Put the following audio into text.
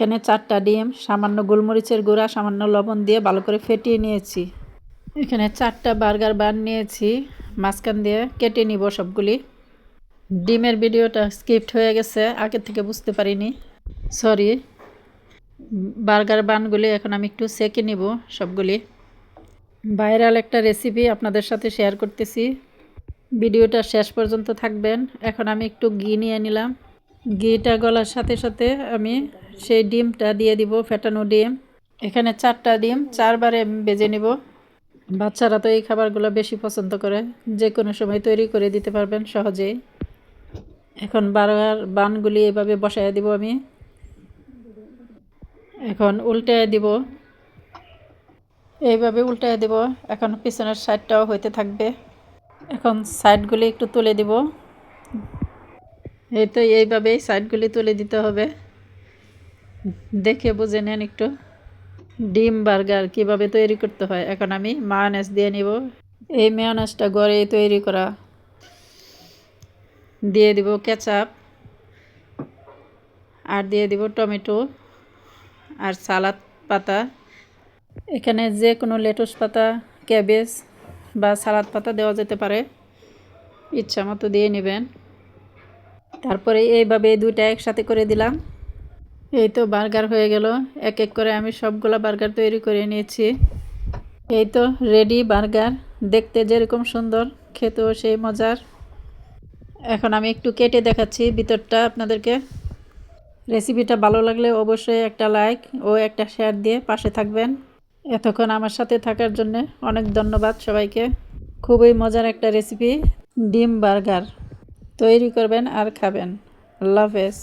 এখানে চারটা ডিম, সামান্য গোলমরিচের গুঁড়া, সামান্য লবণ দিয়ে ভালো করে ফেটিয়ে নিয়েছি। এখানে চারটা বার্গার বান নিয়েছি, মাঝখান দিয়ে কেটে নিব সবগুলি। ডিমের ভিডিওটা স্কিপ্ট হয়ে গেছে, আগে থেকে বুঝতে পারিনি। সরি। বার্গার বানগুলি এখন আমি একটু সেকে নিব সবগুলি। ভাইরাল একটা রেসিপি আপনাদের সাথে শেয়ার করতেছি। ভিডিওটা শেষ পর্যন্ত থাকবেন। এখন আমি একটু ঘি নিয়ে নিলাম। ঘিটা গলার সাথে সাথে আমি সেই ডিমটা দিয়ে দিব, ফেটানো ডিম। এখানে চারটা ডিম, চারবারে বেজে নিব। বাচ্চারা তো এই খাবারগুলো বেশি পছন্দ করে। যে কোনো সময় তৈরি করে দিতে পারবেন সহজেই। এখন বার্গার বানগুলি এভাবে বসায় দিব আমি। এখন উল্টায় দিব। এইভাবে উল্টায় দিব। এখন পিছনের সাইডটাও হইতে থাকবে। এখন সাইডগুলি একটু তুলে দিব। এই তো এইভাবেই সাইডগুলি তুলে দিতে হবে। দেখে বুঝে নেন একটু। ডিম, বার্গার কীভাবে তৈরি করতে হয়? এখন আমি মায়োনেজ দিয়ে নিব। এই মায়োনেজটা ঘরেই তৈরি করা। দিয়ে দিব কেচাপ আর দিয়ে দিব টমেটো আর সালাদ পাতা। এখানে যে কোনো লেটুস পাতা, ক্যাবেজ বা সালাদ পাতা দেওয়া যেতে পারে। ইচ্ছা মতো দিয়ে নেবেন। তারপরে এইভাবে দুইটা একসাথে করে দিলাম। এই তো বার্গার হয়ে গেল। এক এক করে আমি সবগুলো বার্গার তৈরি করে নিয়েছি। এই তো রেডি বার্গার। দেখতে যেরকম সুন্দর, খেতেও সেই মজার। এখন আমি একটু কেটে দেখাচ্ছি ভিতরটা আপনাদেরকে। রেসিপিটা ভালো লাগলে অবশ্যই একটা লাইক ও একটা শেয়ার দিয়ে পাশে থাকবেন। এতক্ষণ আমার সাথে থাকার জন্য অনেক ধন্যবাদ সবাইকে। খুবই মজার একটা রেসিপি, ডিম বার্গার। তৈরি করবেন আর খাবেন। আল্লাহ হাফেজ।